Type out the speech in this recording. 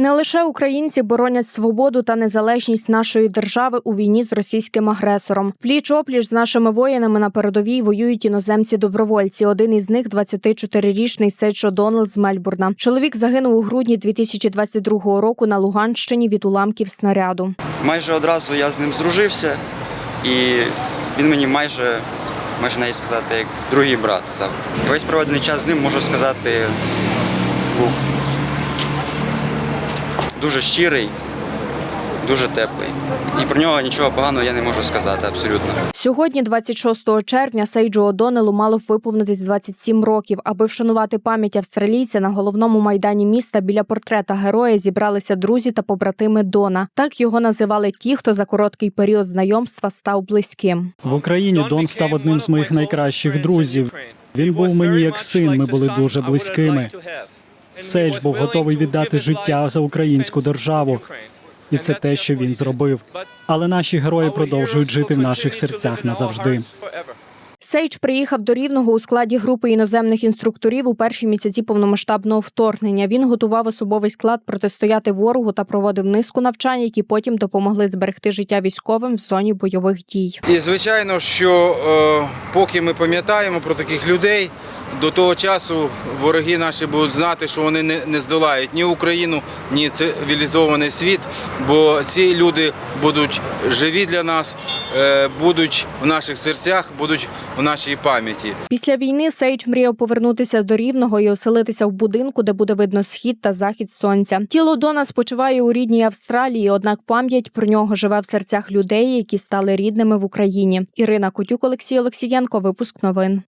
Не лише українці боронять свободу та незалежність нашої держави у війні з російським агресором. Пліч опліч з нашими воїнами на передовій воюють іноземці-добровольці. Один із них – 24-річний Сейчо Донал з Мельбурна. Чоловік загинув у грудні 2022 року на Луганщині від уламків снаряду. Майже одразу я з ним здружився, і він мені майже, майже навіть сказати, як другий брат став. Весь проведений час з ним, можу сказати, був дуже щирий, дуже теплий. І про нього нічого поганого я не можу сказати абсолютно. Сьогодні, 26 червня, Сейджу Одонелу мало б виповнитись 27 років. Аби вшанувати пам'ять австралійця на головному майдані міста біля портрета героя зібралися друзі та побратими Дона. Так його називали ті, хто за короткий період знайомства став близьким. В Україні Дон став одним з моїх найкращих друзів. Він був мені як син. Ми були дуже близькими. Сейдж був готовий віддати життя за українську державу, і це те, що він зробив. Але наші герої продовжують жити в наших серцях назавжди. Сейдж приїхав до Рівного у складі групи іноземних інструкторів у перші місяці повномасштабного вторгнення. Він готував особовий склад протистояти ворогу та проводив низку навчань, які потім допомогли зберегти життя військовим в зоні бойових дій. І звичайно, що е, поки ми пам'ятаємо про таких людей, до того часу вороги наші будуть знати, що вони не, здолають ні Україну, ні цивілізований світ, бо ці люди будуть живі для нас, е, будуть в наших серцях, будуть в нашій пам'яті. Після війни Сейдж мріяв повернутися до Рівного і оселитися в будинку, де буде видно схід та захід сонця. Тіло Дона спочиває у рідній Австралії, однак пам'ять про нього живе в серцях людей, які стали рідними в Україні. Ірина Котюк, Олексій Олексієнко. Випуск новин.